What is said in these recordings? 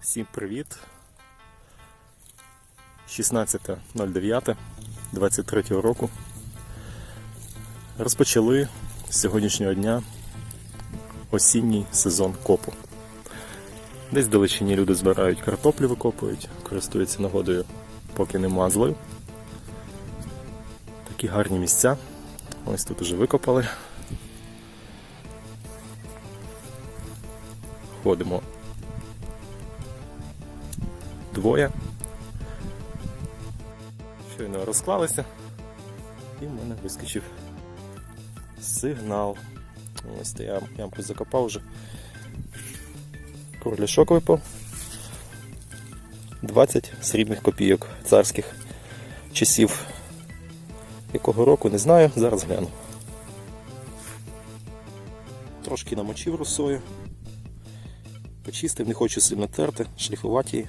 Всім привіт. 16.09.23 року. Розпочали з сьогоднішнього дня осінній сезон копу. Десь в далечині люди збирають картоплю, викопують, користуються нагодою, поки нема злив. Такі гарні місця. Ось тут уже викопали. Ходимо двоє. Щойно розклалися, і в мене вискочив сигнал. Ось я ямку закопав вже. Кругляшок випав. 20 срібних копійок царських часів. Якого року не знаю, зараз гляну. Трошки намочив росою. Почистив, не хочу сильно терти, шліфувати її.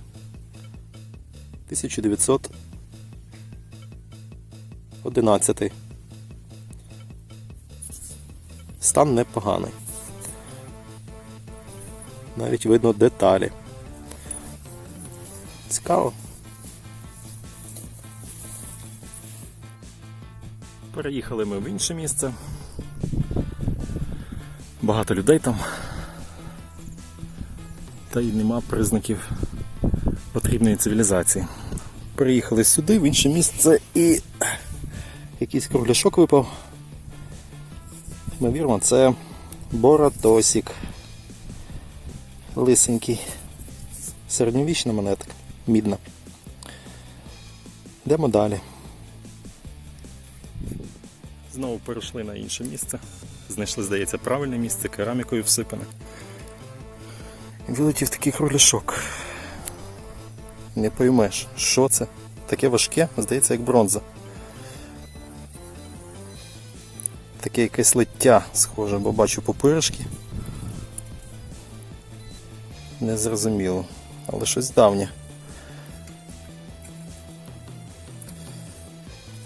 1911. Стан непоганий. Навіть видно деталі. Цікаво. Переїхали ми в інше місце. Багато людей там. Та й нема признаків потрібної цивілізації. Приїхали сюди, в інше місце і якийсь кругляшок випав. Ймовірно, це Боратосік. Лисенький. Середньовічна монетка. Мідна. Йдемо далі. Знову перейшли на інше місце. Знайшли, здається, правильне місце, керамікою всипане. Вилетів такий кругляшок. Не поймеш, що це? Таке важке, здається, як бронза. Таке якесь лиття схоже, бо бачу пупиришки. Незрозуміло, але щось давнє.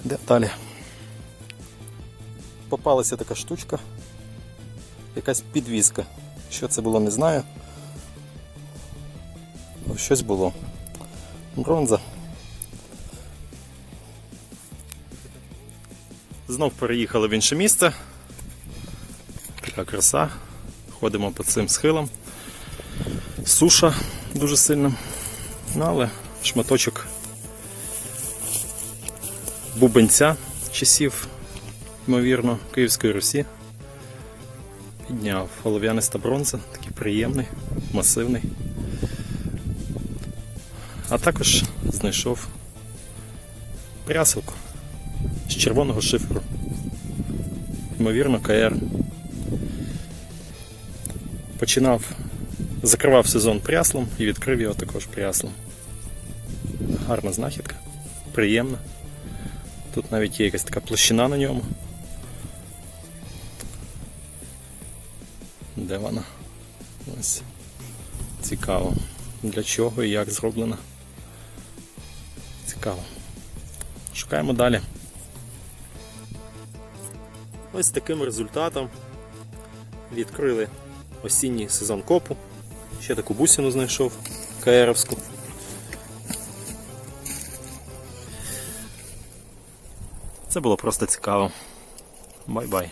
Де далі? Попалася така штучка. Якась підвіска. Що це було, не знаю. Щось було. Бронза. Знов переїхали в інше місце. Така краса. Ходимо по цим схилам. Суша дуже сильна. Ну, але шматочок бубенця часів, ймовірно, Київської Русі. Підняв олов'яниста бронза, такий приємний, масивний. А також знайшов прясилку з червоного шиферу. Ймовірно, КР. Починав, закривав сезон пряслом і відкрив його також пряслом. Гарна знахідка, приємна. Тут навіть є якась така площина на ньому. Де вона? Ось. Цікаво. Для чого і як зроблена. Цікаво. Шукаємо далі. Ось таким результатом відкрили осінній сезон копу. Ще таку бусину знайшов КРовську. Це було просто цікаво. Бай-бай.